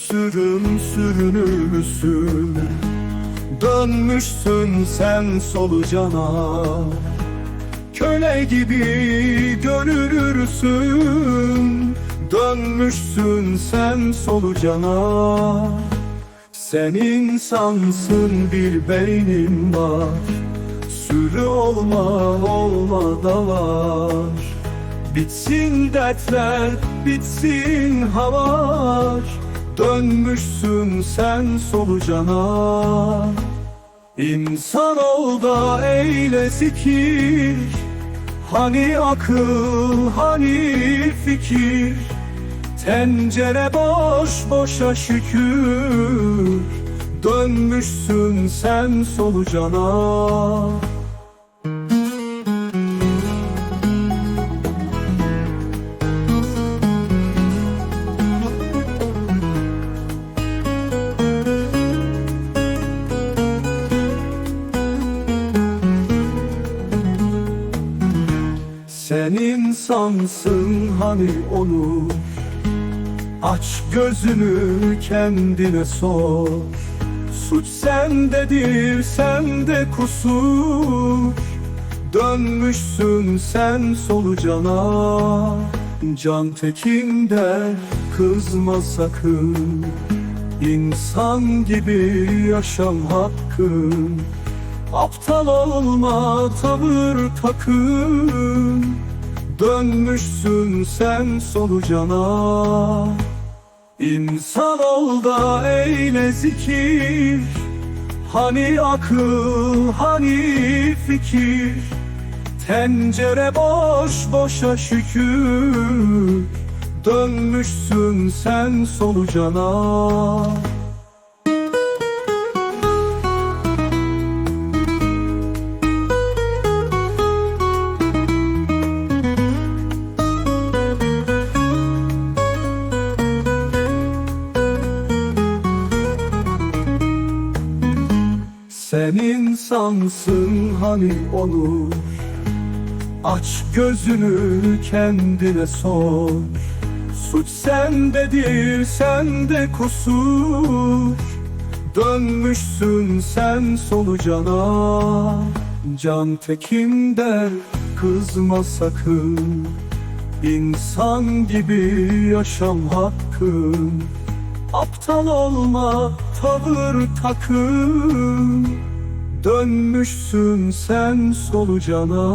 sürüm sürünümüzsün Dönmüşsün sen solucana Köle gibi dönülürsün Dönmüşsün sen solucana Sen insansın bir beynin var. Sürü olma olma da var. Bitsin dertler, bitsin havalar. Dönmüşsün sen solucana İnsan ol da eyle zikir Hani akıl, hani fikir. Tencere boş boşa şükür. Dönmüşsün sen solucana Sen insansın hani onu? Aç gözünü kendine sor. Suç sendedir sende kusur. Dönmüşsün sen solucana Can tekin kızma sakın. İnsan gibi yaşam hakkın. Aptal olma tavır takın Dönmüşsün sen solucana İnsan ol da eyle zikir. Hani akıl, hani fikir. Tencere boş boşa şükür. Dönmüşsün sen solucana Sen insansın hani olur? Aç gözünü kendine sor. Suç sendedir sende kusur. Dönmüşsün sen solucana Can tekin der kızma sakın. İnsan gibi yaşam hakkın. Aptal olma tavır takın Dönmüşsün sen solucana